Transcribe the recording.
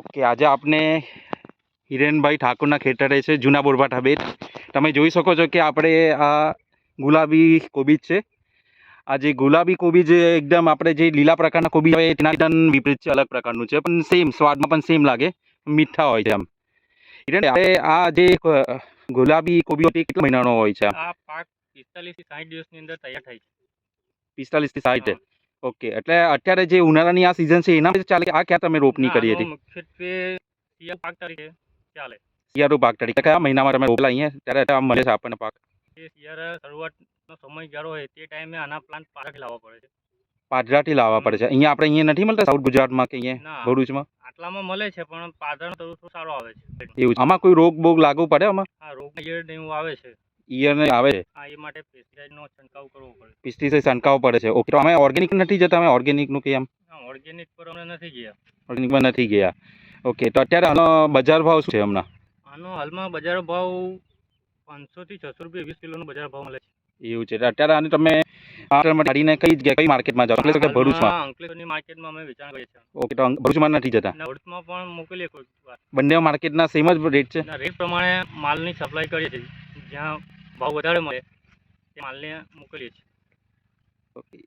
Okay આજે આપણે હિરેનભાઈ ઠાકોરના ખેતરે છે જૂના બોરભાઠા બેટ. તમે જોઈ શકો છો કે આપણે આ ગુલાબી કોબીજ છે. આ જે ગુલાબી કોબીજ એકદમ આપણે જે લીલા પ્રકારના કોબીજ હોય તેના એકદમ વિપરીત છે અલગ પ્રકારનું છે. પણ સેમ સ્વાદમાં પણ સેમ લાગે. મીઠા હોય છે આમ. હિરેન આપણે આ જે ગુલાબી કોબી હોય તે કેટલા મહિનાનો હોય છે? આ પાક પિસ્તાલીસથી સાઠ દિવસની અંદર તૈયાર થાય છે. પિસ્તાલીસથી સાઠ. ઓકે એટલે અત્યારે જે ઉનાળાની આ સિઝન છે એના ચાલે આ ક્યાં તમે રોપણી કરી હતી? મુખ્યત્વે શિયાળ પાક તરીકે ચાલે. શિયાળુ પાક તરીકે. કયા મહિનામાં તમે રોપેલા અહીંયા? ત્યારે આમ મળે છે આપણને પાક. એ શિયાળા શરૂઆતનો સમયગાળો હોય તે ટાઈમે આના પ્લાન્ટ પાછળથી લાવવા પડે છે. પાદરાથી લાવવા પડે છે. અહીંયા આપણે અહીંયા નથી મળતા સાઉથ ગુજરાતમાં કે અહીંયા ભરૂચમાં? આટલામાં મળે છે પણ પાદરનો થોડું સારો આવે છે. એવું. આમાં કોઈ રોગ બોગ લાગુ પડે આમાં? હા રોગ એવું આવે છે. ઈયર ને આવે છે. આ એ માટે પેસ્ટિસાઇડનો છંટકાવ કરવો પડે. પેસ્ટિસાઇડ છંટકાવ પડે છે. ઓકે તો અમે ઓર્ગેનિક નથી જતા? અમે ઓર્ગેનિકનું કે એમ ઓર્ગેનિક પર અમે નથી ગયા. ઓર્ગેનિકમાં નથી ગયા. ઓકે તો અત્યારે આનો બજાર ભાવ શું છે હમણાં? આનો હાલમાં બજાર ભાવ પાંચસો થી છસો રૂપિયા વીસ કિલોનો બજાર ભાવ મળે છે. એવું છે. અત્યારે આને તમે કાઢીને કઈ જગ્યાએ કઈ માર્કેટમાં જાવ અંકલેશ્વર ભરૂચમાં? અંકલેશ્વરની માર્કેટમાં અમે વેચાણ કરીએ છીએ. ઓકે તો ભરૂચમાં નથી જતા? ભરૂચમાં પણ મોકલીએ કોઈ બંને માર્કેટના સેમ જ રેટ છે? રેટ પ્રમાણે માલની સપ્લાય કરીએ છીએ. જ્યાં ભાવ વધારે મળે તે માલને મોકલીએ છીએ. ઓકે.